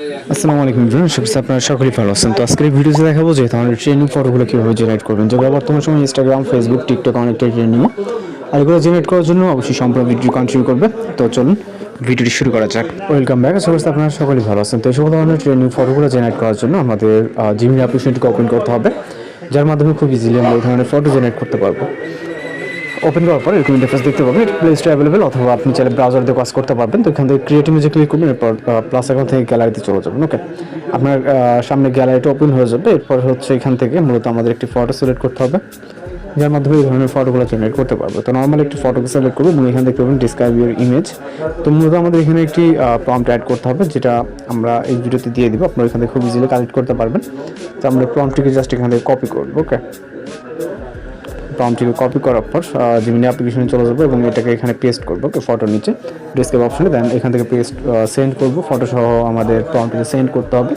আসসালামু আলাইকুম শুভেচ্ছা আপনারা সকলেই ভালো আছেন। তো আজকের ভিডিওতে দেখাবো যে তাহলে ট্রেনিং ফটোগুলো কীভাবে জেনারেট করবেন। যেগুলো বর্তমান সময় ইনস্টাগ্রাম ফেসবুক টিকটক অনেকটাই ট্রেনিং আর এগুলো জেনারেট করার জন্য অবশ্যই সম্পূর্ণ ভিডিও কন্টিনিউ করবে। তো চলুন ভিডিওটি শুরু করা যাক। ওয়েলকাম ব্যাক শুভেচ্ছা আপনারা সকলেই ভালো আছেন। তো এই সকল ধরনের ট্রেনিং ফটোগুলো জেনারেট করার জন্য আমাদের জিমিনি অ্যাপ্লিকেশনটিকে ওপেন করতে হবে। যার মাধ্যমে খুব ইজিলি আমরা এই ধরনের ফটো জেনারেট করতে পারব। ওপেন করার পর এরকম ইন্টারফেস দেখতে পাবেন প্লে স্টোর অ্যাভেলেবেল অথবা আপনি চাইলে ব্রাউজার দিয়ে কাজ করতে পারবেন। তো এখান থেকে ক্রিয়েটিভ ইমেজে ক্লিক করবেন, এরপর প্লাস অ্যাকাউন্ট থেকে গ্যালারিতে চলে যাবেন ওকে আপনার সামনে গ্যালারিটা ওপেন হয়ে যাবে, এরপর হচ্ছে এখান থেকে মূলত আমাদের একটি ফটো সিলেক্ট করতে হবে, যার মাধ্যমে এই ধরনের ফটোগুলো জেনারেট করতে পারব। তো নর্মাল একটি ফটোকে সিলেক্ট করব এবং এখান দেখতে পাবেন ডিসক্রাইব ইউর ইমেজ তো মূলত আমাদের এখানে একটি প্রম্পট অ্যাড করতে হবে, যেটা আমরা এই ভিডিওতে দিয়ে দিব, আপনারা এখান থেকে খুব ইজিলি কালেক্ট করতে পারবেন। তো আমরা প্রম্পটটিকে জাস্ট এখান থেকে কপি করব ওকে প্রম্পটিকে কপি করার পর জিমিনি অ্যাপ্লিকেশনে চলে যাব এবং এটাকে এখানে পেস্ট করব ফটো নিচে ডেস্কটপ অপশনে দেন এখান থেকে পেস্ট সেন্ড করব ফটো সহ আমাদের প্রম্পটিতে সেন্ড করতে হবে।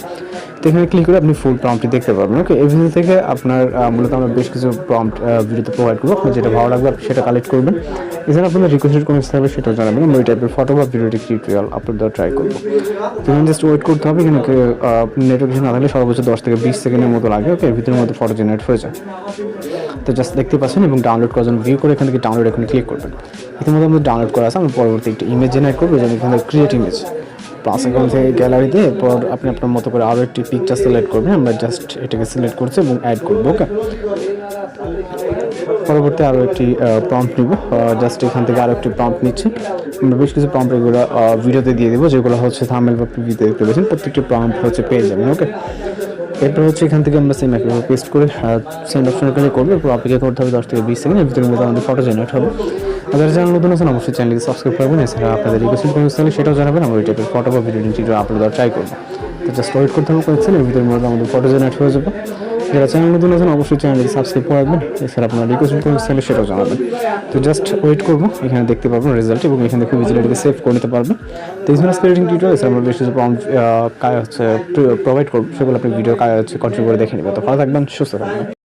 তো এখানে ক্লিক করে আপনি ফুল প্রম্পটি দেখতে পারবেন ওকে এই ভিডিও থেকে আপনার মূলত আমরা বেশ কিছু প্রম্পট ভিডিওতে প্রোভাইড করব, আপনার যেটা ভালো লাগবে আপনি সেটা কালেক্ট করবেন। এছাড়া আপনাদের রিকোয়েস্টেড কোনো থাকবে সেটাও জানাবেন, আমরা ওই টাইপের ফটো বা ভিডিওটি টিউটোরিয়াল আপলোড দেওয়ার ট্রাই করব। তো এখানে জাস্ট ওয়েট করতে হবে, এখানে নেটওয়ার্ক না থাকলে সর্বোচ্চ দশ থেকে বিশ সেকেন্ডের মতো লাগে ওকে ভিতরের মধ্যে ফটো জেনারেট হয়ে যায়। তো জাস্ট দেখতে পাচ্ছেন এবং ডাউনলোড করার জন্য ভিউ করে এখান থেকে ডাউনলোড এখানে ক্লিক করবেন। ইতিমধ্যে আমাদের ডাউনলোড করা আছে আমি পরবর্তী একটা ইমেজ জেনারেট করব যেমন এখানে ক্রিয়েট ইমেজ প্লাস এখান থেকে গ্যালারিতে এরপর আপনি আপনার মতো করে আরও একটি পিকচার সিলেক্ট করবেন, আমরা জাস্ট এটাকে সিলেক্ট করছি এবং অ্যাড করব ওকে পরবর্তী আরও একটি প্রম্পট নিব জাস্ট এখান থেকে আরও একটি প্রম্পট নিচ্ছি। আমরা বেশ কিছু প্রম্পট এগুলো ভিডিওতে দিয়ে দেবো, যেগুলো হচ্ছে থামেল বা পিভিতে দেখতে পেয়েছেন প্রত্যেকটি প্রম্পট হচ্ছে পেয়ে যাবেন ওকে এরপর হচ্ছে এখান থেকে আমরা সেম একইভাবে পেস্ট করে সেন্ড অপশন এখানে করব। এরপর অপেক্ষা করতে হবে দশ থেকে বিশ সেকেন্ড এর মধ্যে আমাদের ফটো জেনারেট হবে। আর যারা চ্যানেল নতুন আছেন, অবশ্যই চ্যানেলকে সাবস্ক্রাইব করবেন। এছাড়া আপনাদের রিকোয়েস্ট কোনো থাকলে সেটাও জানাবেন, আমরা ওই টাইপের ফটো বা ভিডিও টিডিও আপলোড দেওয়ার ট্রাই করব। তো জাস্ট ওয়েট করতে হবে কয়েকছেন এর ভিতরের মধ্যে আমাদের ফটো জেনারেট হয়ে যাবে। যারা চ্যানেল নতুন আছেন, অবশ্যই চ্যানেলটি সাবস্ক্রাইব করে রাখবেন। এছাড়া আপনার রিকোয়েস্ট কোনো থাকলে সেটাও জানাবেন। তো জাস্ট ওয়েট করব, এখানে দেখতে পারবেন রেজাল্ট এবং এখানে খুব ইজিলি এটাকে সেভ করে নিতে পারবেন। তো এই ধরনের স্ক্রিটিং টিউটোরিয়াল এছাড়া আমরা বেশ কিছু হচ্ছে প্রোভাইড করব, সেগুলো আপনি ভিডিও হচ্ছে কন্ট্রিবিউ করে দেখে নেবেন। তো ভালো থাকবেন, সুস্থ থাকবেন।